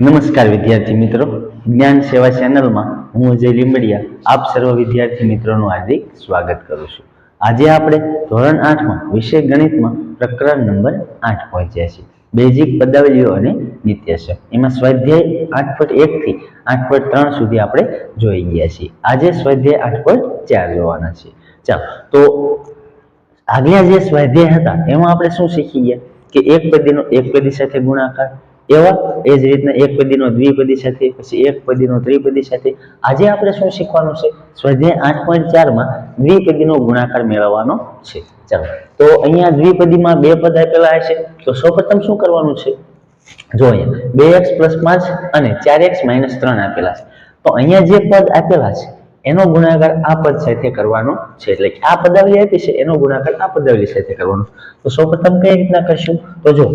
નમસ્કાર વિદ્યાર્થી મિત્રો. જ્ઞાન સેવા ચેનલમાં હું અજય લીંબડિયા. આપ સર્વ વિદ્યાર્થી મિત્રોનું હાર્દિક સ્વાગત કરું છું. આજે આપણે ધોરણ આઠમાં વિષય ગણિતમાં પ્રકરણ નંબર આઠ પહોંચ્યા છીએ. બેઝિક પદાવલીઓ અને નિત્યસર એમાં સ્વાધ્યાય આઠ પોઈન્ટ એકથી આઠ પોઈન્ટ ત્રણ સુધી આપણે જોઈ ગયા છીએ. આજે સ્વાધ્યાય આઠ પોઈન્ટ ચાર જોવાના છે ચાલો, તો આગલા જે સ્વાધ્યાય હતા, એમાં આપણે શું શીખી ગયા? કે એક પદીનો એક પદી સાથે ગુણાકાર એવા, એ જ રીતના એક પદીનો દ્વિપદી સાથે, પછી એક પદીનો ત્રિપદી સાથે. આજે આપણે શું શીખવાનું છે? સ્વાધ્યાય આઠ પોઈન્ટ ચારમાં દ્વિપદીનો ગુણાકાર મેળવવાનો છે. ચાલો. તો અહીંયા દ્વિપદીમાં બે પદ આપેલા હશે. તો સૌપ્રથમ શું કરવાનું છે? જો અહીંયા બે એક્સ પ્લસ પાંચ અને ચાર એક્સ માઇનસ ત્રણ આપેલા છે. તો અહીંયા જે પદ આપેલા છે, એનો ગુણાકાર આ પદ સાથે કરવાનો છે. એટલે કે આ પદાવલી આપી છે, એનો ગુણાકાર આ પદાવલી સાથે કરવાનો. તો સૌપ્રથમ કઈ રીતના કરશું? તો જો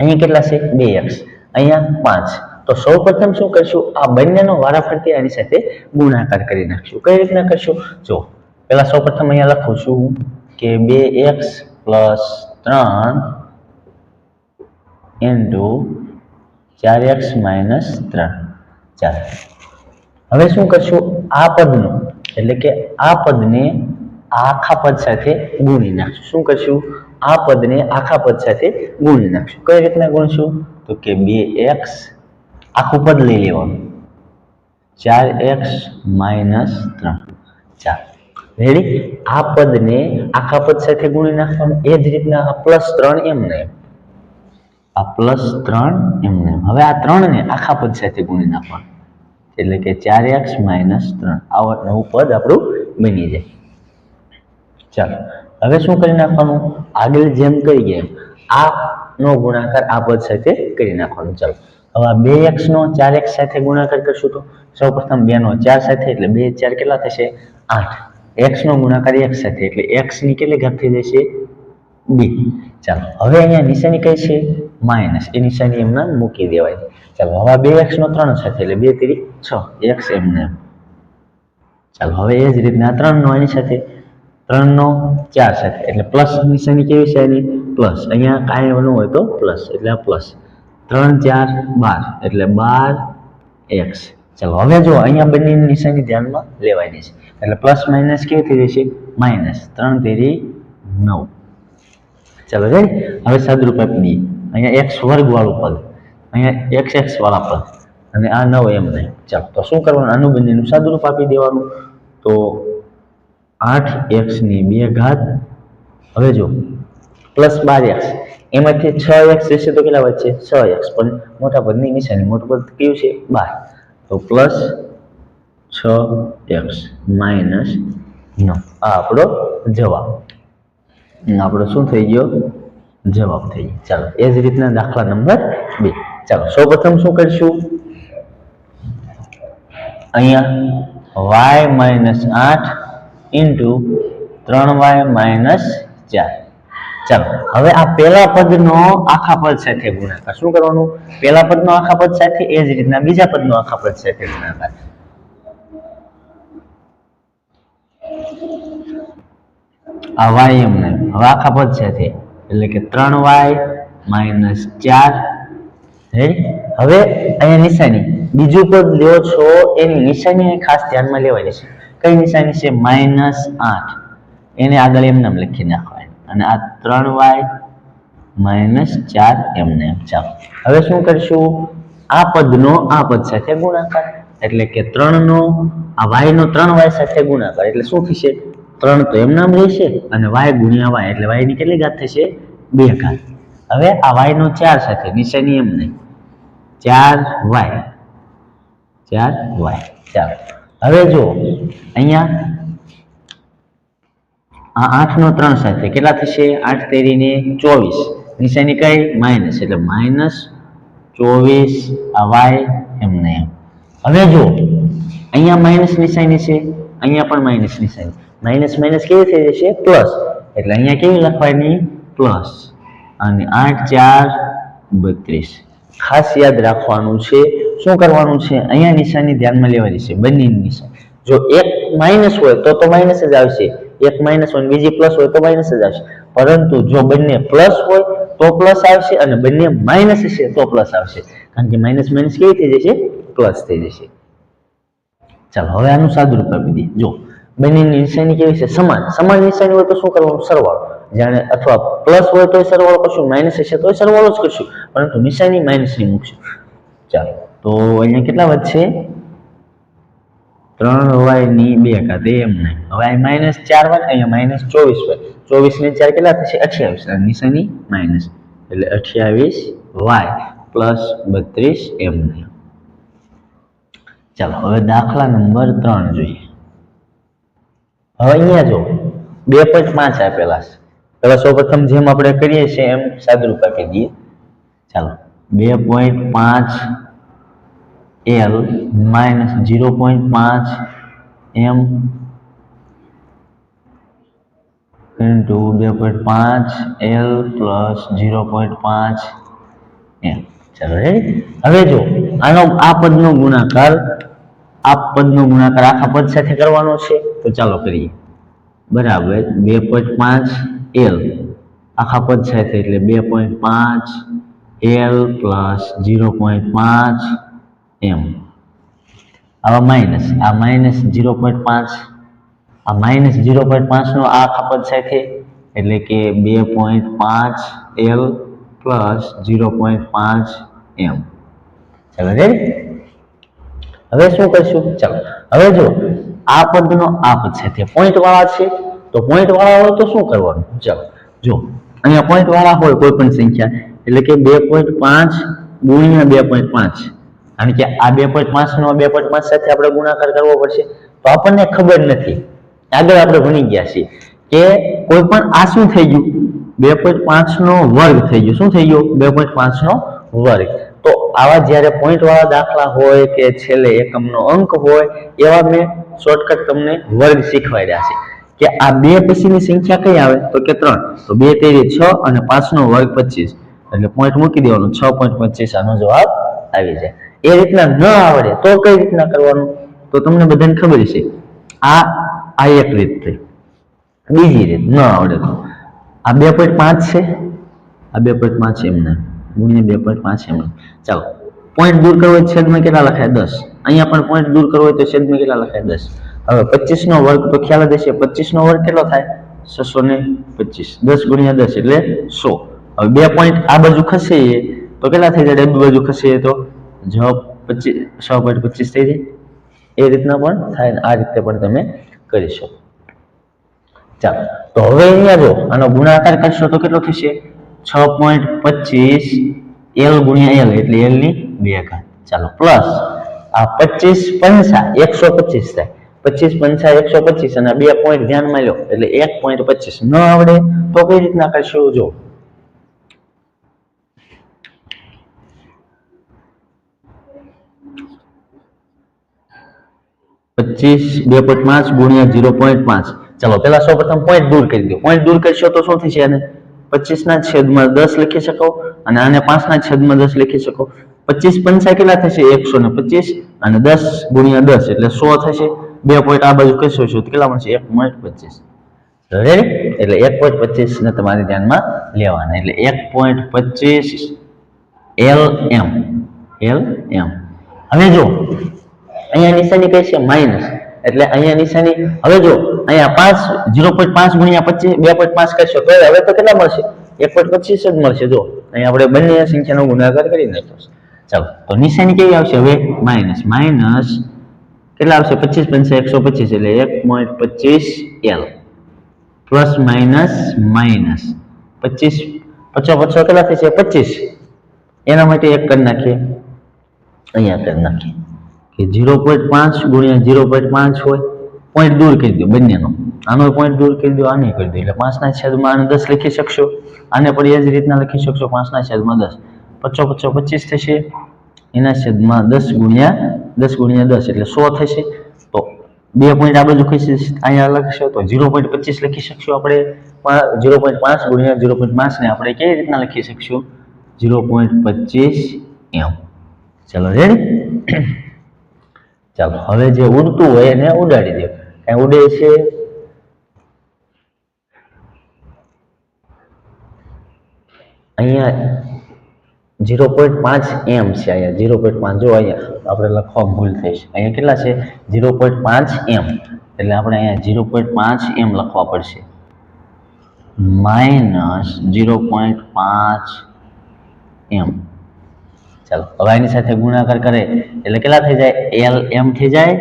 અહીંયા કેટલા છે? બે એક્સ અહીંયા પાંચ. તો સૌપ્રથમ શું કરશું? આ બંનેનો વારાફરતી આની સાથે ગુણાકાર કરી નાખશું. કઈ રીતના કરશું? જો, પહેલા સૌપ્રથમ અહીંયા લખું છું કે બે એક્સ પ્લસ ત્રણ ઇન્ટુ ચાર એક્સ માઇનસ ત્રણ. ચાર હવે શું કરશું? આ પદનું, એટલે કે આ પદને આખા પદ સાથે ગુણી નાખશું. શું કરશું? આ પદને આખા પદ સાથે ગુણી નાખશું કઈ રીતના ગુણશું? તો કે બે એક્સ આખું પદ લઈ લેવાનું. ચાર એક્સ માઇનસ ત્રણ. ચાર. રેડી આ પદને આખા પદ સાથે ગુણી નાખવાનું. એ જ રીતના આ પ્લસ ત્રણ એમ ને આ પ્લસ ત્રણ એમ ને હવે આ ત્રણને આખા પદ સાથે ગુણી નાખવાનું. એટલે કે ચાર એક્સ માઇનસ ત્રણ. આવા નવું પદ આપણું બની જાય. ચાલો. હવે શું કરી નાખવાનું? આગળ જેમ કરી ગયા આ નો ગુણાકાર આ પદ સાથે કરી નાખવાનું. ચાલો. હવે આ બે એક્સ નો ચાર એક્સ સાથે ગુણાકાર કરશું તો સૌપ્રથમ બે નો ચાર સાથે એટલે બે ચાર કેટલા થશે? આઠ. એક્સ નો ગુણાકાર એક સાથે એટલે એક્સની કેટલી ઘાત થઈ જશે? બી. ચાલો. હવે અહીંયા નિશાની કઈ છે? માઇનસ. એ નિશાની એમના મૂકી દેવાય. ચાલો, હવે બે એક્સ નો ત્રણ સાથે એટલે બે, તેરી, છ. એક્સ એમને. એમ ચાલો, હવે એ જ રીતના ત્રણ નો એની સાથે ત્રણ નો ચાર સાથે એટલે પ્લસ નિશાની કેવી છે એની? પ્લસ અહીંયા કાંઈ એવું હોય તો પ્લસ એટલે પ્લસ ત્રણ, ચાર, બાર. એટલે બાર એક્સ ચાલો, હવે જો અહીંયા બંનેની નિશાની ધ્યાનમાં લેવાની છે. એટલે પ્લસ માઇનસ કેવી થઈ જશે? માઇનસ ત્રણ તેરી નવ. ચાલો રેડી હવે સાદુરૂપ આપી અહીંયા એક્સ વર્ગ વાળું પદ. અહીંયા એક્સ એક્સ વાળા પદ. અને આ નવ એમ નહીં. ચાલો, તો શું કરવાનું? આનું સાદુરૂપ આપી દેવાનું. તો આઠ એક્સની બે ઘાત. હવે જો પ્લસ બાર એક્સ. એમાંથી છ એક્સ જશે તો કેટલા વધશે? છ એક્સ. પણ મોટા પદની નિશાની મોટું પદ કયું છે? બાર. તો પ્લસ છ એક્સ માઇનસ નવ. આ આપણો જવાબ. આપણો શું થઈ ગયો? જવાબ થઈ ગયો. ચાલો, એ જ રીતના દાખલા નંબર બે. ચાલો, સૌપ્રથમ શું કરીશું? અહીંયા વાય માઇનસ આઠ ઇન્ટુ ત્રણ વાય માઇનસ ચાર. ચાલો, હવે આ પેલા પદનો આખા પદ સાથે ગુણાકાર. શું કરવાનું? પેલા પદનો આખા પદ સાથે, એ જ રીતના બીજા પદનો આખા પદ સાથે ગુણાકાર. આ વાય એમને. હવે આખા પદ સાથે, એટલે કે ત્રણ વાય માઇનસ ચાર. હવે અહીંયા નિશાની. બીજું પદ લ્યો છો, એની નિશાની ખાસ ધ્યાનમાં લેવાની છે. કઈ નિશાની છે? માઇનસ આઠ. એને આગળ એમને નામ લખી નાખવાય. અને આ ત્રણ વાય માઇનસ ચાર એમને એમ ચાલો. હવે શું કરશું? આ પદનો આ પદ સાથે ગુણાકાર. એટલે કે ત્રણનો, આ વાયનો ત્રણ વાય સાથે ગુણાકાર. એટલે શું થશે? ત્રણ તો એમ નામ રહેશે. અને વાય ગુણ્યા વાય એટલે વાયની કેટલી ઘાત થશે? બે ઘાત. હવે આ વાયનો ચાર સાથે, નિશાની એમ નહીં. ચાર વાય. ચાર વાય. ચાલો. હવે જો અહીંયા આ આઠ નો ત્રણ સાથે કેટલા થશે? આઠ તેરીને ચોવીસ. નિશાની કઈ? માઇનસ. એટલે માઇનસ ચોવીસ આ વાય એમને એમ. હવે જો અહીંયા માઇનસ નિશાની છે, અહીંયા પણ માઇનસ નિશાની. માઇનસ માઇનસ કેવી થઈ જશે? પ્લસ. એટલે અહીંયા કેવી લખવાની? પ્લસ. અને આઠ ચાર, બત્રીસ. ખાસ યાદ રાખવાનું છે શું કરવાનું છે? અહીંયા નિશાની ધ્યાનમાં લેવાની છે, બંનેની નિશાની. જો એક માઇનસ હોય તો તો માઇનસ જ આવશે. એક માઇનસ હોય બીજી પ્લસ હોય તો માઇનસ જ આવશે. પરંતુ જો બંને પ્લસ હોય તો પ્લસ આવશે અને બંને માઇનસ છે તો પ્લસ આવશે. કારણ કે માઇનસ માઇનસ કેવી થઈ જશે? પ્લસ થઈ જશે. ચાલો, હવે આનું સાદુરૂપ આપી દઈએ. જો, બંનેની નિશાની કેવી છે? સમાન. સમાન નિશાની હોય તો શું કરવાનું? સરવાળો. જાણે અથવા પ્લસ હોય તો સરવાળો કરશું, માઇનસ હશે તો સરવાળો જ કરશું. પરંતુ નિશાની માઇનસની મૂકશું. ચાલો. તો અહીંયા કેટલા વધશે? ત્રણ વાયની બે ઘાત એમને હવે અહીં માઇનસ ચાર વાય અહીંયા માઇનસ ચોવીસ વાય ચોવીસ ને ચાર કેટલા થશે? અઠ્યાવીસ. નિશાની માઇનસ એટલે અઠ્યાવીસ વાય પ્લસ બત્રીસ એમને ચાલો, હવે દાખલા નંબર ત્રણ જોઈએ. હવે અહીંયા જો, બે પોઈન્ટ પાંચ આપેલા છે. પેલા સૌપ્રથમ જેમ આપણે કરીએ છીએ એમ સાદુરૂપ આપી દઈએ. ચાલો, બે પોઈન્ટ પાંચ એલ માઇનસ ઝીરો પોઈન્ટ પાંચ એમ ઇન્ટુ બે પોઈન્ટ પાંચ એલ પ્લસ ઝીરો પોઈન્ટ પાંચ એમ ચાલો રેડી હવે જો, આનો, આ પદનો ગુણાકાર, આ પદનો ગુણાકાર આખા પદ સાથે કરવાનો છે, તો ચાલો કરીએ. બરાબર, બે પોઈન્ટ પાંચ એલ આખા પદ સાથે એટલે બે પોઈન્ટ પાંચ એલ પ્લસ ઝીરો પોઈન્ટ પાંચ એમ આવા માઇનસ આ માઇનસ ઝીરો પોઈન્ટ પાંચ, આ માઇનસ ઝીરો પોઈન્ટ પાંચનો આ ખપત સાથે એટલે કે બે પોઈન્ટ પાંચ એલ પ્લસ ઝીરો પોઈન્ટ પાંચ એમ ચાલો રે હવે શું કરશું? ચાલો, હવે જો આ પદનો આ પદ સાથે પોઈન્ટ વાળા છે, તો પોઈન્ટ વાળા હોય તો શું કરવાનું? ચાલો, જો અહીંયા પોઈન્ટ વાળા હોય કોઈ પણ સંખ્યા, એટલે કે બે પોઈન્ટ પાંચ ગુણ્યા બે પોઈન્ટ પાંચ. કારણ કે આ બે પોઈન્ટ પાંચ નો બે પોઈન્ટ પાંચ સાથે આપણે ગુણાકાર કરવો પડશે. તો આપણને ખબર નથી. આગળ આપણે ભણી ગયા છીએ કે કોઈ પણ આ શું થઈ ગયું? બે પોઈન્ટ પાંચ નો વર્ગ થઈ ગયો. શું થઈ ગયો? બે પોઈન્ટ પાંચ નો વર્ગ. તો આવા જ્યારે પોઈન્ટ વાળા દાખલા હોય કે છેલ્લે એકમનો અંક હોય, એવા મેં શોર્ટકટ તમને વર્ગ શીખવાડ્યા છે. કે આ બે પછીની સંખ્યા કઈ આવે? તો કે ત્રણ. તો બે તેરી છ અને પાંચનો વર્ગ પચીસ. એટલે પોઈન્ટ મૂકી દેવાનો. છ પોઈન્ટ પચીસ આનો જવાબ આવી જાય. એ રીતના ન આવડે, તો કઈ રીતના કરવાનું? તો તમને બધાને ખબર છે આ આ એક રીત થઈ. બીજી રીત, ન આવડે તો. આ બે પોઈન્ટ પાંચ છે? આ બે પોઈન્ટ પાંચ એમને ગુણ્યા બે પોઈન્ટ પાંચ એમને ચાલો પોઈન્ટ દૂર કરવો હોય છેદમાં કેટલા લખાય? દસ. અહીંયા પણ પોઈન્ટ દૂર કરવો હોય તો છેદમાં કેટલા લખાય? દસ. હવે પચીસ નો વર્ગ, તો ખ્યાલ જ હશે પચીસ નો વર્ગ કેટલો થાય? છસો ને પચીસ. દસ ગુણ્યા દસ એટલે સો. હવે બે પોઈન્ટ આ બાજુ ખસે તો કેટલા થઈ જાય? ડાબી બાજુ ખસે તો જવાબ પચીસ છ પોઈન્ટ પચીસ થઈ જાય. એ રીતના પણ થાય આ રીતે પણ તમે કરી શકો. ચાલો, તો હવે અહીંયા જો આનો ગુણાકાર કરશો તો કેટલો થશે? છ પોઈન્ટ પચીસ એલ ગુણ્યા એલ એટલે એલની બે ઘાત. ચાલો પ્લસ આ પચીસ પંચા એકસો પચીસ થાય. પચીસ પંચા એકસો પચીસ અને બે પોઈન્ટ ધ્યાનમાં લો, એટલે એક પોઈન્ટ પચીસ ન આવડે તો કઈ રીતના કરશો? જો પચીસ બે પોઈન્ટ પાંચ ગુણ્યા જીરો પોઈન્ટ પાંચ. ચાલો પેલા સૌ પોઈન્ટ દૂર કરી દો. પોઈન્ટ દૂર કરશો તો શું થશે એને પચીસ છેદમાં દસ લખી શકો અને આને પાંચ છેદમાં દસ લખી શકો. પચીસ પંચા કેટલા થશે? એકસો ને અને દસ ગુણ્યા દસ એટલે સો થશે. બે પોઈન્ટ આ બાજુ કશો છો કેટલા મળશે? એક પોઈન્ટ પચીસ. રેડી એટલે એક પોઈન્ટ પચીસ ને તમારે ધ્યાનમાં લેવાના. એટલે એક પોઈન્ટ પચીસ એલ એમ. L M. હવે જો અહીંયા નિશાની કઈ છે? માઇનસ એટલે અહીંયા નિશાની, હવે જો, અહીંયા પાંચ, ઝીરો પોઈન્ટ પાંચ ગુણ્યા પચીસ, બે પોઈન્ટ પાંચ કરશો, તો હવે તો કેટલા મળશે? એક પોઈન્ટ પચીસ જ મળશે. જો, અહીંયા આપણે બંને સંખ્યાનો ગુણાકાર કરી નાખ્યો ચાલો, તો નિશાની કેવી આવશે? હવે માઇનસ માઇનસ કેટલા આવશે? પચીસ પંચા એકસો પચીસ, એટલે એક પોઈન્ટ પચીસ એલ પ્લસ માઇનસ માઇનસ પચીસ, પચો પચો કેટલા થશે? પચીસ. એના માટે એક કરી નાખીએ. અહીંયા કરી નાખીએ. કે ઝીરો પોઈન્ટ પાંચ ગુણ્યા ઝીરો પોઈન્ટ પાંચ હોય પોઈન્ટ દૂર કરી દો બંનેનો. આનો પોઈન્ટ દૂર કરી દો, આને કરી દો. એટલે પાંચના છેદમાં આને દસ લખી શકશો. આને પણ એ જ રીતના લખી શકશો, પાંચના છેદમાં દસ. પચો પચો પચીસ થશે. એના છેદમાં દસ ગુણ્યા દસ ગુણ્યા દસ એટલે સો થશે. તો બે પોઈન્ટ આ બાજુ ખસી અહીંયા લખશો તો ઝીરો પોઈન્ટ પચીસ લખી શકશો આપણે. ઝીરો પોઈન્ટ પાંચ ગુણ્યા ઝીરો પોઈન્ટ પાંચને આપણે કેવી રીતના લખી શકશું? ઝીરો પોઈન્ટ પચીસ એમ. ચાલો રેડી ચાલો, હવે જે ઉડતું હોય એને ઉડાડી દે. કઈ ઉડે છે? અહીંયા ઝીરો પોઈન્ટ પાંચ એમ છે અહીંયા ઝીરો પોઈન્ટ પાંચ. જો અહીંયા, આપણે લખવા ભૂલ થઈ છે. અહીંયા કેટલા છે? ઝીરો પોઈન્ટ પાંચ એમ. એટલે આપણે અહીંયા ઝીરો પોઈન્ટ પાંચ એમ લખવા પડશે. માઇનસ ઝીરો પોઈન્ટ પાંચ એમ. ચાલો હવે એની સાથે ગુણાકાર કરે, એટલે કેટલા થઈ જાય? એલ એમ થઈ જાય?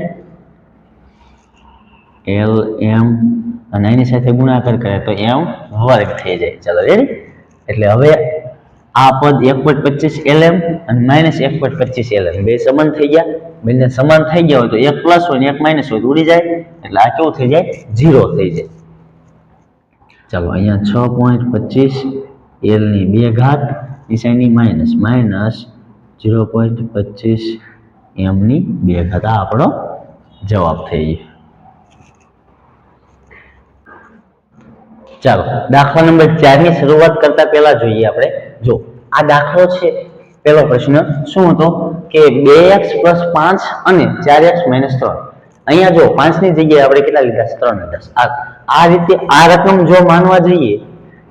એલ એમ અને એની સાથે ગુણાકાર કરે તો એમ વર્ગ થઈ જાય. ચાલો રેડી એટલે હવે આ પદ એક પોઈન્ટ પચીસ એલ એમ અને માઇનસ એક પોઈન્ટ પચીસ એલ એમ બે સમાન થઈ ગયા. બંને સમાન થઈ ગયા હોય તો એક પ્લસ હોય ને એક માઇનસ હોય ઉડી જાય. એટલે આ કેવું થઈ જાય? ઝીરો થઈ જાય. ચાલો, અહીંયા છ પોઈન્ટ પચીસ એલની બે ઘાત નિશાની માઇનસ માઇનસ ઝીરો પોઈન્ટ પચીસ એમની બે ઘાત આપણો જવાબ થઈ ગયો. ચાલો, દાખલા નંબર ચારની શરૂઆત કરતા પહેલા જોઈએ આપણે. જો, આ દાખલો છે, પહેલો પ્રશ્ન શું હતો કે બે એક્સ પ્લસ પાંચ અને ચાર એક્સ માઇનસ ત્રણ. અહીંયા જો, પાંચની જગ્યાએ આપણે કેટલા લીધા? ત્રણ લીધા. આ રીતે આ રકમ જો માનવા જઈએ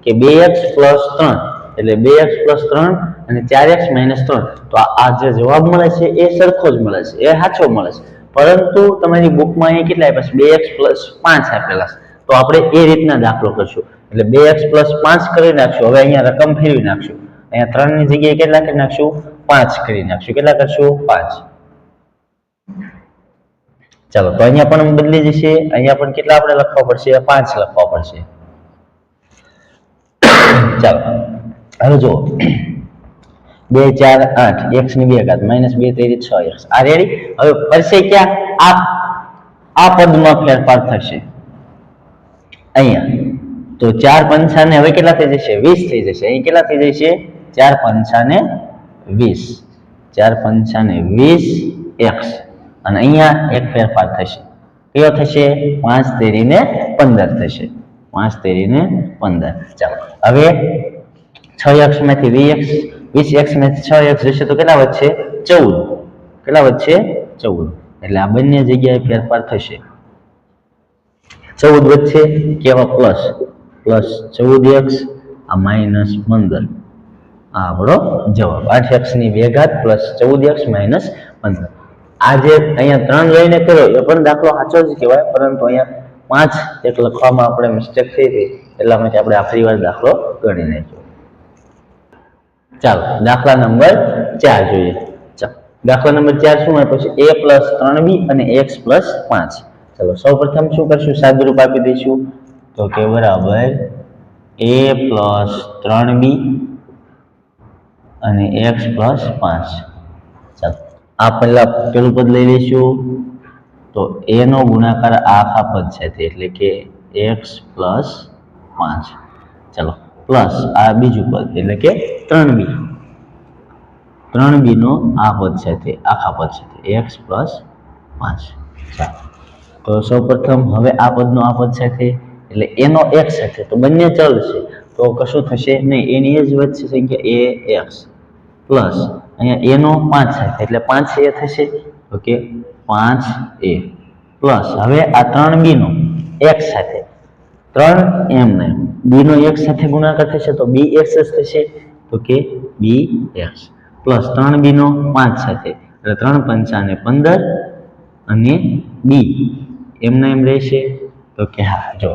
કે બે એક્સ પ્લસ ત્રણ એટલે બે એક્સ પ્લસ ત્રણ અને ચાર એક્સ માઇનસ ત્રણ. તો આ- જે જવાબ મળે છે, એ સરખો જ મળે છે, એ સાચો મળે છે. પરંતુ તમારી બુકમાં અહીંયા કેટલા આપ્યા છે? બે એક્સ પ્લસ પાંચ આપેલા છે. તો આપણે એ રીતના દાખલો કરશું. એટલે બે એક્સ પ્લસ પાંચ કરી નાખશું. હવે અહીંયા રકમ ફેરવી નાખશું. અહીંયા ત્રણની જગ્યાએ કેટલા કરી નાખશું? પાંચ કરી નાખશું. કેટલા કરશું? પાંચ. ચાલો, તો અહીંયા પણ બદલી જશે. અહીંયા પણ કેટલા આપણે લખવા પડશે? પાંચ લખવા પડશે. ચાલો. હવે જો બે, ચાર, આઠ. એક્સની બે ઘાત. માઇનસ બે તેરી છ એક્સ આ રેડી હવે પડશે ક્યાં? આ આ પદમાં ફેરફાર થશે. અહીંયા. તો ચાર પંચાને હવે કેટલા થઈ જશે? વીસ થઈ જશે. અહીં કેટલા થઈ જશે? ચાર પંચાને વીસ. ચાર પંચાને વીસ એક્સ અને અહીંયા એક ફેરફાર થશે. કયો થશે? પાંચ તેરીને પંદર થશે. પાંચ તેરીને પંદર. ચાલો. હવે છ એક્સમાંથી વી એક્સ વીસ એક્સમાંથી છ એક્સ જશે તો કેટલા વધશે? ચૌદ. કેટલા વધશે? ચૌદ. એટલે આ બંને જગ્યાએ ફેરફાર થશે. ચૌદ વચ્ચે કેવા? પ્લસ. પ્લસ ચૌદ એક્સ આ માઇનસ પંદર. આ આપણો જવાબ. આઠ એક્સની બે ઘાત પ્લસ ચૌદ એક્સ માઇનસ પંદર. આ જે અહીંયા ત્રણ લઈને કર્યો, એ પણ દાખલો સાચો જ કહેવાય, પરંતુ અહીંયા પાંચ એક લખવામાં આપણે મિસ્ટેક થઈ હતી એટલા માટે આપણે આખરી વાર દાખલો ગણી નાખ્યો. ચાલો, દાખલા નંબર ચાર જોઈએ. ચાલો, દાખલા નંબર ચાર શું હોય? પછી એ પ્લસ ત્રણ બી અને એક્સ પ્લસ પાંચ. ચલો સૌ પ્રથમ શું કરશું? સાદુરૂપ આપી દઈશું. તો કે બરાબર એ પ્લસ ત્રણ બી અને એક્સ પ્લસ પાંચ. ચાલો, આ પહેલાં પેલું પદ લઈ લઈશું. તો એનો ગુણાકાર આખા પદ સાથે, એટલે કે એક્સ પ્લસ પાંચ. ચલો પ્લસ આ બીજું પદ, એટલે કે ત્રણ બી. ત્રણ બીનો આ પદ સાથે આખા પદ સાથે એક્સ પ્લસ પાંચ. ચાલો. તો સૌપ્રથમ હવે આ પદનો આ પદ સાથે એટલે એનો એક્સ સાથે તો. બંને ચલ છે તો કશું થશે નહીં. એની જ વધશે સંખ્યા એ, એક્સ. પ્લસ અહીંયા એનો પાંચ સાથે એટલે પાંચ એ થશે. ઓકે. પાંચ એ. પ્લસ હવે આ ત્રણ બીનો એક્સ સાથે ત્રણ એમ ને બી નો એક સાથે ગુણાકાર થશે તો બી એક્સ જ થશે. તો કે બી એક્સ પ્લસ ત્રણ બી નો પાંચ સાથે. એટલે ત્રણ પંચાને પંદર અને બી એમના એમ રહેશે. તો કે હા, જો.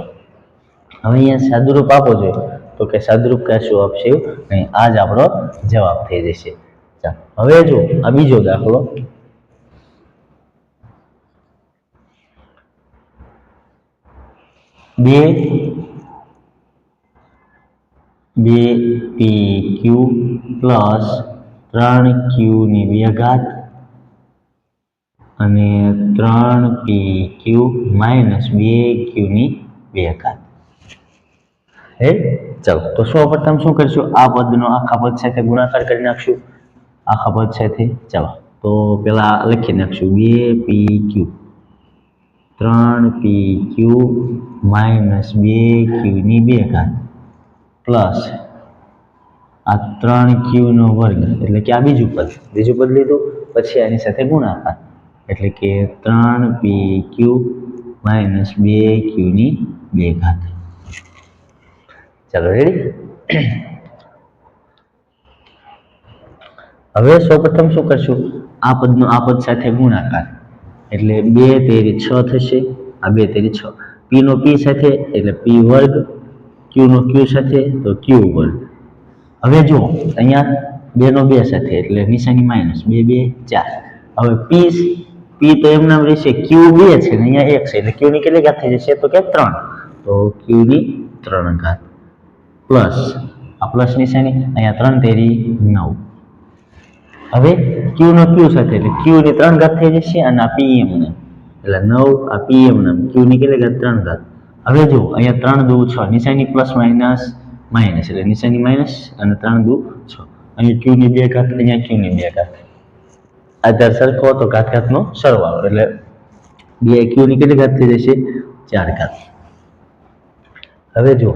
હવે અહીંયા સાદુરૂપ આપો જોઈએ તો કે સાદુરૂપ કશું આપશે આ જ આપણો જવાબ થઈ જશે. ચાલો. હવે જો આ બીજો દાખલો. બે બે પી ક્યુ પ્લસ ત્રણ ક્યુની બે ઘાત અને ત્રણ પી ક્યુ માઇનસ બે ક્યુની બે ઘાત હે? ચાલો, તો સૌ પ્રથમ શું કરીશું? આ પદનો આખા પદ સાથે ગુણાકાર કરી નાખશું. આખા પદ સાથે, ચાલો, તો પેલા લખી નાખશું. બે પી ક્યુ ત્રણ પી ક્યુ માઇનસ બે ક્યુની બે ઘાત. પ્લસ આ ત્રણ ક્યુનો વર્ગ, એટલે કે આ બીજું પદ. બીજું પદ લીધું, પછી આની સાથે ગુણાકાર. એટલે કે ત્રણ પી ક્યુ માઇનસ બે ક્યુની બે ઘાત. ચાલો રેડી હવે સૌપ્રથમ શું કરશું? આ પદનો, આ પદ સાથે ગુણાકાર. એટલે બે તેરી છ થશે. આ બે તેરી છ. પીનો પી સાથે એટલે પી વર્ગ ક્યુનો ક્યુ સાથે તો ક્યુ વર્ગ. હવે જુઓ, અહીંયા બેનો બે સાથે એટલે નિશાની માઇનસ બે બે, ચાર. હવે પી પી તો એમ નામ રહેશે ક્યુ બે છે ને અહીંયા એક છે. એટલે ક્યુની કેટલી ઘાત થઈ જશે? તો કે ત્રણ. તો ક્યુ ની ત્રણ ઘાત. પ્લસ આ પ્લસ નિશાની, અહીંયા ત્રણ તેરી નવ. હવે ક્યુ નો ક્યુ સાથે, એટલે ક્યુ ની ત્રણ ઘાત થઈ જશે અને આ પીએમ ને. એટલે નવ, આ પીએમ ને. ક્યુ ની કેટલી ઘાત? ત્રણ ઘાત. હવે જો અહીંયા ત્રણ દુ છ, નિશાની પ્લસ માઇનસ માઇનસ, એટલે નિશાની માઇનસ અને ત્રણ દુ છ. અહીંયા ક્યુ ની બે ઘાત, અહીંયા ક્યુ ની બે ઘાત. આધાર સરખો તો ઘાત ઘાતનો સરવાળો. એટલે બે ક્યુ ની કેટલી ઘાત થઈ જશે? ચાર ઘાત. હવે જો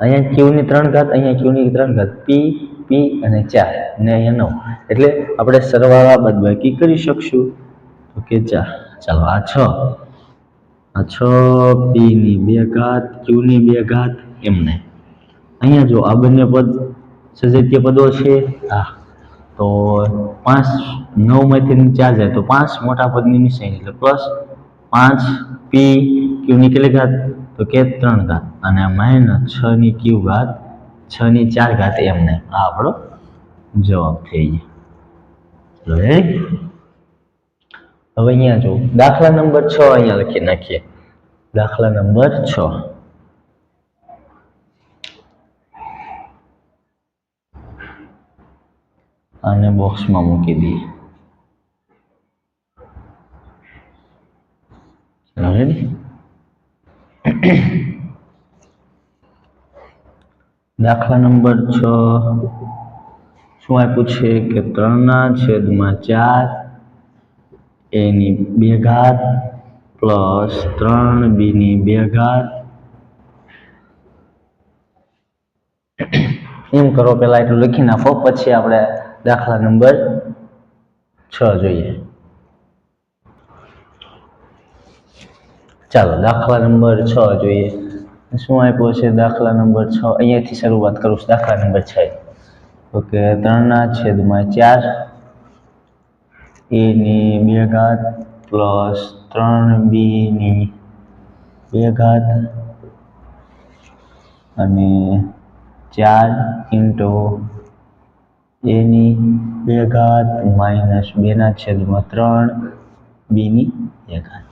અહીંયા ક્યુ ની ત્રણ ઘાત, અહીંયા ક્યુ ની ત્રણ ઘાત. પી પી અને ચાર ને અહીંયા નવ. એટલે આપણે સરવાળા બદબાકી કરી શકશું. તો કે ચાર. ચાલો, આ છ. આ છ પીની બે ઘાત ક્યુની બે ઘાત, એમને. અહીંયા જો આ બંને પદ સજાતીય પદો છે હા તો પાંચ નવમાંથી ચાર જાય. તો પાંચ મોટા પદની નિશાની. એટલે પ્લસ પાંચ પી ક્યુની કેટલી ઘાત? તો કે ત્રણ ઘાત. અને માઇનસ છ ની ક્યુ ઘાત છ ની ચાર ઘાત એમને. આ આપણો જવાબ થઈ ગયો. હવે અહીંયા જો, દાખલા નંબર છ અહીંયા લખી નાખીએ. દાખલા નંબર છ. આને બોક્સમાં મૂકી દઈએ. રેડી દાખલા નંબર છ. શું આપ્યું છે? કે ત્રણના છેદમાં ચાર, એની બે ઘાત પ્લસ ત્રણ બીની બે ઘાત. એમ કરો પેલા એટલું લખી નાખો, પછી આપણે દાખલા નંબર છ જોઈએ. ચાલો, દાખલા નંબર છ જોઈએ. શું આપ્યો છે? દાખલા નંબર છ. અહીંયાથી શરૂઆત કરું છું. દાખલા નંબર છ ઓકે ત્રણના છેદમાં ચાર. એની બે ઘાત પ્લસ ત્રણ બીની બે ઘાત અને ચાર ઇન્ટો એની બે ઘાત માઇનસ બેના છેદમાં ત્રણ બીની બે ઘાત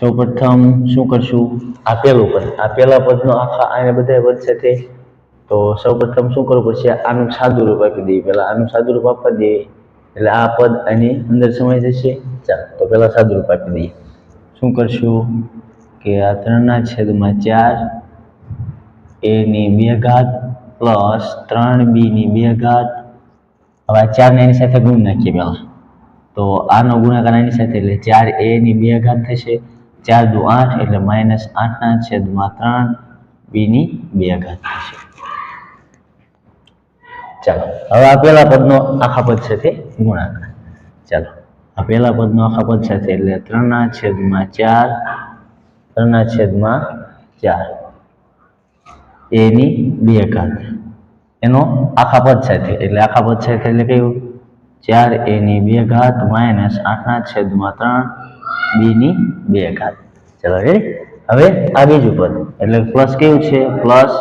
ચાલો સૌપ્રથમ શું કરશું? આપેલું પદ આપેલા પદનો આખા આને બધા પદ સાથે તો સૌપ્રથમ શું કરવું પડશે? આનું સાદું રૂપ આપી દઈએ. પહેલાં આનું સાદું રૂપ આપવા દઈએ. એટલે આ પદ આની અંદર સમાઈ જશે. ચાલો, તો પહેલાં સાદું રૂપ આપી દઈએ. શું કરશું? કે આ ત્રણના છેદમાં ચાર એની બે ઘાત પ્લસ ત્રણ બીની બે ઘાત. હવે આ ચારને એની સાથે ગુણ નાખીએ પહેલાં. તો આનો ગુણાકાર એની સાથે એટલે ચાર એની બે ઘાત થશે. ચાર દુ આઠ એટલે માઇનસ આઠના છેદમાં ત્રણ બીની બે ઘાત થશે. ચાલો, હવે આ પહેલા પદનો આખા પદ સાથે ગુણાકાર. ચાલો, આ પહેલા પદનો આખા પદ સાથે એટલે ત્રણના છેદમાં ચાર ત્રણના છેદમાં ચાર. એની બે ઘાત. એનો આખા પદ સાથે, એટલે આખા પદ સાથે એટલે કયું ચાર એની બે ઘાત માઇનસ આઠના છેદમાં ત્રણ બીની બે ઘાત. ચલો રેડી હવે આ બીજું પદ. એટલે પ્લસ કેવું છે? પ્લસ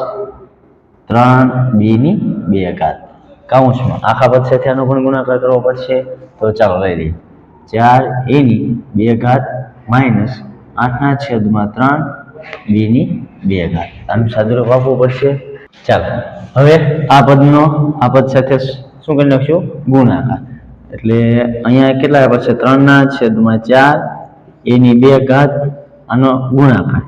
ત્રણ બીની બે ઘાત. કાઉન્સમાં આખા પદ સાથે આનો પણ ગુણાકાર કરવો પડશે. તો ચાલો લઈ લઈએ ચાર એની બે ઘાત માઇનસ આઠના છેદમાં ત્રણ બીની બે ઘાત. આનું સાદુરૂપ આપવું પડશે. ચાલો, હવે આ પદનો, આ પદ સાથે શું કરી નાખશું? ગુણાકાર. એટલે અહીંયા કેટલા પડશે ત્રણના છેદમાં ચાર, એની બે ઘાત આનો ગુણાકાર.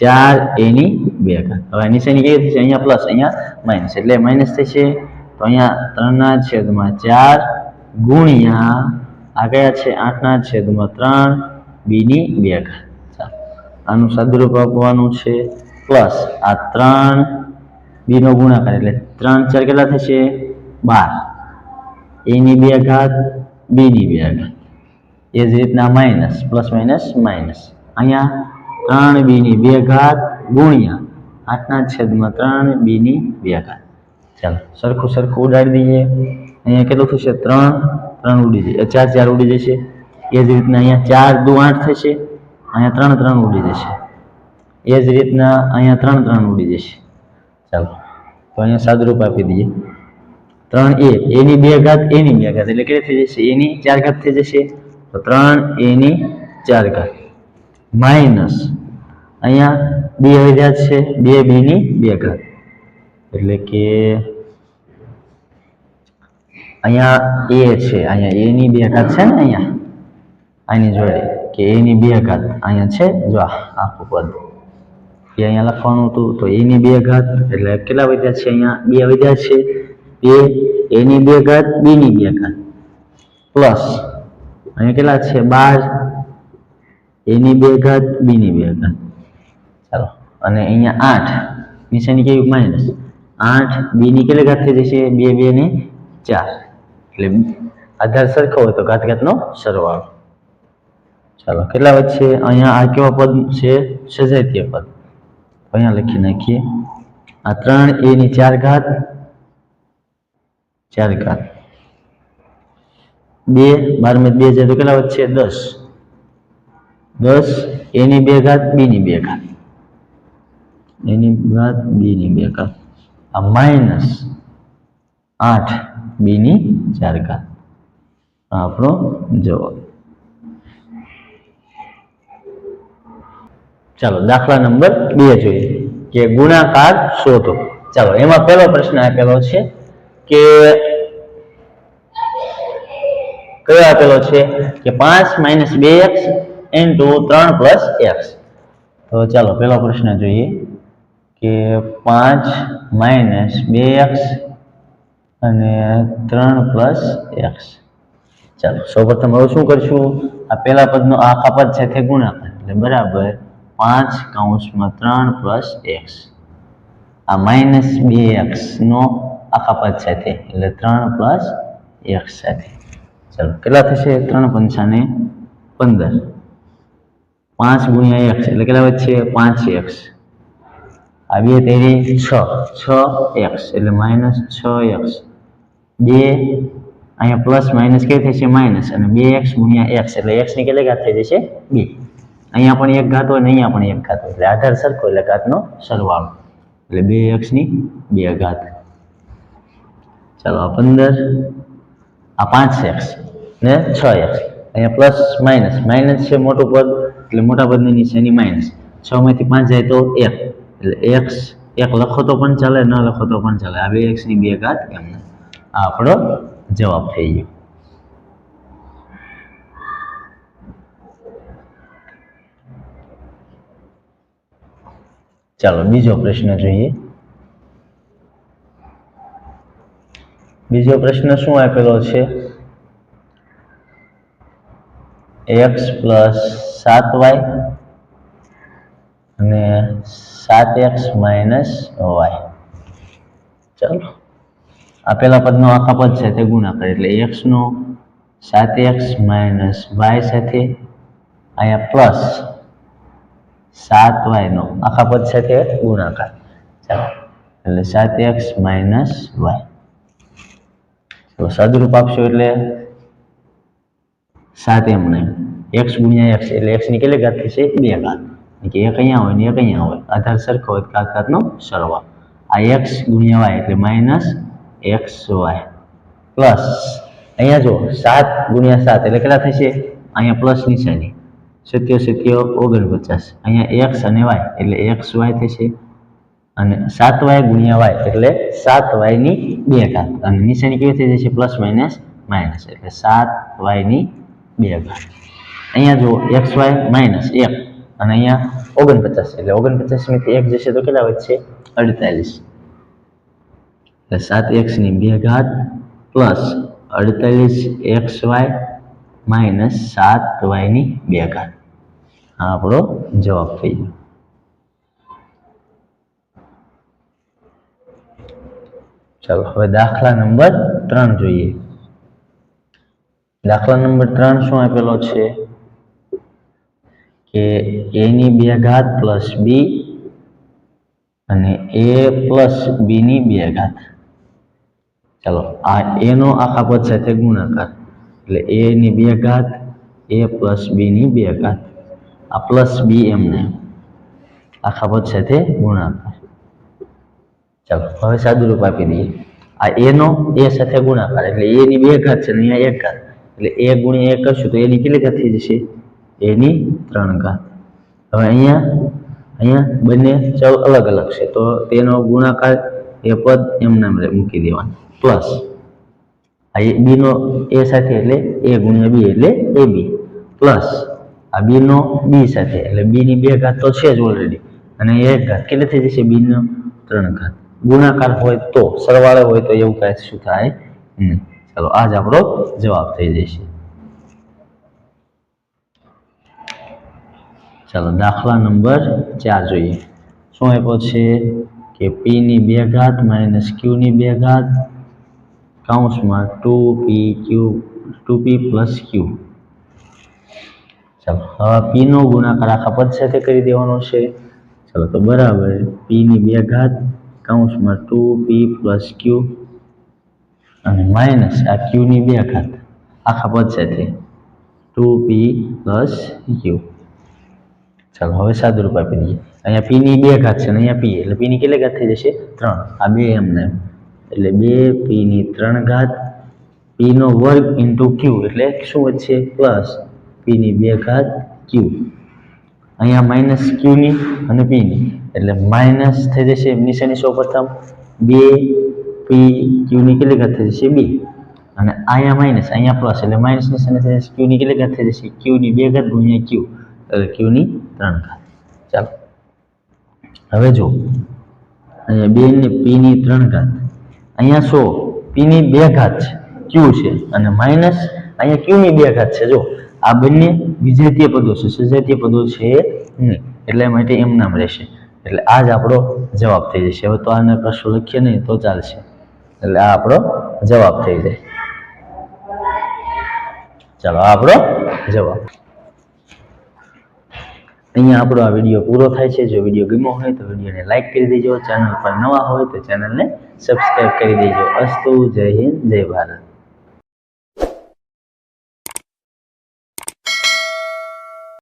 ચાર, એની બે ઘાત. હવે નિશાની કેવી થશે અહીંયા પ્લસ અહીંયા માઇનસ એટલે માઇનસ થશે. તો અહીંયા ત્રણના છેદમાં ચાર ગુણ્યા, આ કયા છે? આઠના છેદમાં ત્રણ, બીની બે ઘાત. આનું સદરૂપ આપવાનું છે. પ્લસ આ ત્રણ, બીનો ગુણાકાર. એટલે ત્રણ, ચાર કેટલા થશે? બાર. એની બે ઘાત, બીની બે ઘાત. એ જ રીતના માઇનસ, પ્લસ માઇનસ માઇનસ. અહીંયા ત્રણ બીની બે ઘાત ગુણ્યા આઠના છેદમાં ત્રણ બીની બે ઘાત. ચાલો, સરખું સરખું ઉડાડી દઈએ. અહીંયા કેટલું થશે? ત્રણ ત્રણ ઉડી જશે. ચાર ચાર ઉડી જશે. એ જ રીતના અહીંયા ચાર દુ આઠ થશે. અહીંયા ત્રણ ત્રણ ઉડી જશે. એ જ રીતના અહીંયા ત્રણ ત્રણ ઉડી જશે. ચાલો, તો અહીંયા સાદુરૂપ આપી દઈએ. ત્રણ એ એની બે ઘાત એની બે ઘાત, એટલે કેટલી થઈ જશે? એની ચાર ઘાત થઈ જશે. તો ત્રણ એની ચાર ઘાત. માઇનસ અહીંયા બે વધ્યા છે, બે બીની બે ઘાત. એટલે કે અહીંયા એ છે, અહીંયા એની બે ઘાત છે ને અહીંયા? આની જોડે, કે એની બે ઘાત અહીંયા છે. જો આખું પદ. એ અહીંયા લખવાનું હતું, તો એની બે ઘાત, એટલે કેટલા વધ્યા છે અહીંયા? બે વધ્યા છે. બે એની બે ઘાત બીની બે ઘાત પ્લસ, અહીંયા કેટલા છે? બાર. એની બે ઘાત બીની બે ઘાત ચાલો, અને અહીંયા આઠ. નિશાની કેવી માઇનસ? આઠ, બીની કેટલી ઘાત થઈ જશે? બે બે ને ચાર. એટલે આધાર સરખો હોય તો ઘાત ઘાતનો સરવાળો. ચાલો, કેટલા વચ્ચે અહીંયા આ કેવા પદ છે? સજાતીય પદ. અહીંયા લખી નાખીએ. આ ત્રણ, એની ચાર ઘાત ચાર ઘાત બે, બાર બે જાય તો કેટલા વચ્ચે દસ. દસ, એની બે ઘાત બીની બે ઘાત. એની ઘાત બીની બે ઘાત. આ માઇનસ આઠ બીની ચાર ઘાત. આપણો જવાબ. ચાલો, દાખલા નંબર બે જોઈએ. કે ગુણાકાર શોધો. ચાલો, એમાં પહેલો પ્રશ્ન આપેલો છે. કે કયો આપેલો છે? કે પાંચ માઇનસ બે એક્સ ઇન્ટુ ત્રણ પ્લસ એક્સ. તો ચાલો પહેલો પ્રશ્ન જોઈએ. કે પાંચ માઇનસ બે એક્સ અને ત્રણ પ્લસ એક્સ. ચાલો, સૌપ્રથમ હવે શું કરશું? આ પહેલા પદનો આખા પદ છે તે ગુણાકાર. એટલે બરાબર પાંચ કૌંસમાં ત્રણ પ્લસ એક્સ. આ માઇનસ બે એક્સનો આખા સાથે, એટલે ત્રણ પ્લસ એક સાથે. ચલો, કેટલા થશે? ત્રણ પંચાને પંદર. પાંચ ગુણ્યા એક્સ એટલે કેટલા વચ્ચે પાંચ એક્સ આ બે તેરી છ. છ એક્સ એટલે માઇનસ છ એક્સ બે, અહીંયા પ્લસ માઇનસ કેવી થશે? માઇનસ અને બે એક્સ ગુણ્યા એક્સ એટલે એક્સની કેટલી ઘાત થઈ જશે? બે. અહીંયા પણ એક ઘાત હોય ને અહીંયા પણ એક ઘાત હોય, એટલે આધાર સરખો એટલે ઘાતનો સરવાળો. એટલે બે એક્સની બે ઘાત. ચાલો આ પંદર, આ પાંચ એક્સ ને છ એક્સ અહીંયા પ્લસ માઇનસ માઇનસ છે મોટું પદ, એટલે મોટા પદની નીચેની માઇનસ છ માંથી પાંચ જાય તો એક. એટલે એક્સ એક લખો તો પણ ચાલે, ન લખો તો પણ ચાલે. આ બે એક્સની બે ઘાત એમને આ આપણો જવાબ થઈ ગયો. ચાલો બીજો પ્રશ્ન જોઈએ. બીજો પ્રશ્ન શું આપેલો છે? એક્સ પ્લસ સાત વાય અને સાત એક્સ માઇનસ વાય ચાલો. આપેલા પદનો આખા પદ છે તે ગુણાકાર એટલે એક્સનો સાત એક્સ માઇનસ વાય સાથે અહીંયા પ્લસ સાત વાયનો આખા પદ સાથે ગુણાકાર. ચાલો. એટલે સાત એક્સ માઇનસ વાય તો સદરૂપ આપશો એટલે સાત એમ નહીં. એક્સ ગુણ્યા એક્સ એટલે એક્સની કેટલી ઘાત થશે? બે ઘાત. કે એક અહીંયા હોય ને એક અહીંયા હોય. આધાર સરખો હોય ઘાત ઘાતનો સરવાળો. આ એક્સ ગુણ્યા વાય એટલે માઇનસ એક્સ વાય. પ્લસ અહીંયા જો સાત ગુણ્યા સાત એટલે કેટલા થશે? અહીંયા પ્લસ નિશાની. સત્યો સત્યો, ઓગણપચાસ. અહીંયા એક્સ અને વાય એટલે એક્સ વાય થશે. અને સાત વાય ગુણ્યા વાય એટલે સાત વાયની બે ઘાત. અને નિશાની કેવી થઈ જશે? Plus minus minus. એટલે સાત વાયની બે ઘાત. અહીંયા જુઓ, એક્સ વાય માઇનસ એક. અને અહીંયા ઓગણપચાસ. એટલે ઓગણપચાસમાંથી એક જશે તો કેટલા વધશે? અડતાલીસ. એટલે સાત એક્સની બે ઘાત પ્લસ અડતાલીસ એક્સ વાય માઇનસ સાત વાયની બે ઘાત. આ આપણો જવાબ થઈ ગયો. ચાલો, હવે દાખલા નંબર ત્રણ જોઈએ. દાખલા નંબર ત્રણ શું આપેલો છે? કે એની બે ઘાત પ્લસ બી અને એ પ્લસ બીની બે ઘાત. ચાલો, આ એનો આખા પદ સાથે ગુણાકાર. એટલે એ ની બે ઘાત એ પ્લસ બીની બે ઘાત. આ પ્લસ બી એમને આખા પદ સાથે ગુણાકાર. ચાલો, હવે સાદું રૂપ આપી દઈએ. આ એનો એ સાથે ગુણાકાર, એટલે એની બે ઘાત છે અહીંયા એક ઘાત. એટલે એ ગુણ્યા એક કરશું તો એની કેટલી ઘાત થઈ જશે? એની ત્રણ ઘાત. હવે અહીંયા અહીંયા બંને ચાલ અલગ અલગ છે, તો તેનો ગુણાકાર એ પદ એમને એમ મૂકી દેવાનું. પ્લસ આ એ બીનો એ સાથે એટલે એ ગુણ્યા બી એટલે એ બી પ્લસ આ બીનો બી સાથે, એટલે બીની બે ઘાત તો છે જ ઓલરેડી અને એક ઘાત, કેટલી થઈ જશે? બીનો ત્રણ ઘાત. ગુણાકાર હોય તો, સરવાળે હોય તો એવું કાંઈ શું થાય નહીં. ચાલો આ આપણો જવાબ થઈ જશે. ચાલો, દાખલા નંબર ચાર જોઈએ. શું આપ્યો છે? કે પી ની બે ઘાત માઇનસ ક્યુ ની બે ઘાત કાઉન્સમાં two p q two p plus q ચાલો, હવે પી નો ગુણાકાર આખા પદ સાથે કરી દેવાનો છે. ચાલો, તો બરાબર પી ની બે ઘાત કૌંસમાં ટુ, પી પ્લસ ક્યુ અને માઇનસ આ ક્યુની બે ઘાત આખા પદ સાથે. Two, p plus q. ચાલો, હવે સાદું રૂપ આપી દઈએ. અહીંયા પીની બે ઘાત છે અને અહીંયા પી. એટલે પીની કેટલી ઘાત થઈ જશે? ત્રણ. આ બે એમને. એમ. એટલે બે પીની ત્રણ ઘાત. પીનો વર્ગ ઇન્ટુ ક્યુ. એટલે શું વધશે? પ્લસ પીની બે ઘાત ક્યુ. અહીંયા માઇનસ ક્યુની અને પીની એટલે માઇનસ થઈ જશે, નિશાની સૌ પ્રથમ, બે પી ક્યુની કેટલી ઘાત થઈ જશે? બી. અને અહીંયા માઇનસ અહીંયા પ્લસ એટલે માઇનસ નિશાની થઈ જશે ક્યુની કેટલી ઘાત થઈ જશે? ક્યુની બે ઘાત ગુણ્યા ક્યુ એટલે ક્યુની ત્રણ ઘાત. ચાલો. હવે જો અહીંયા બે ને પી ની ત્રણ ઘાત. અહીંયા સો પી ની બે ઘાત છે. ક્યુ છે. અને માઇનસ અહીંયા ક્યુ ની બે ઘાત છે. જો આ બંને વિજેતીય પદો છે. સજાતીય પદો છે નહીં. એટલે માટે એમ નામ રહેશે. એટલે આ જ આપણો જવાબ થઈ જશે. હવે તો આને કશું લખીએ નહીં, તો ચાલશે. એટલે આ આપણો જવાબ થઈ જાય. ચાલો, આ આપણો જવાબ. અહીંયા આપણો આ વીડિયો પૂરો થાય છે. જો વીડિયો ગમ્યો હોય તો વિડીયોને લાઇક કરી દેજો. ચેનલ પર નવા હોય તો ચેનલને સબસ્ક્રાઈબ કરી દેજો. અસ્તુ, જય હિન્દ, જય ભારત.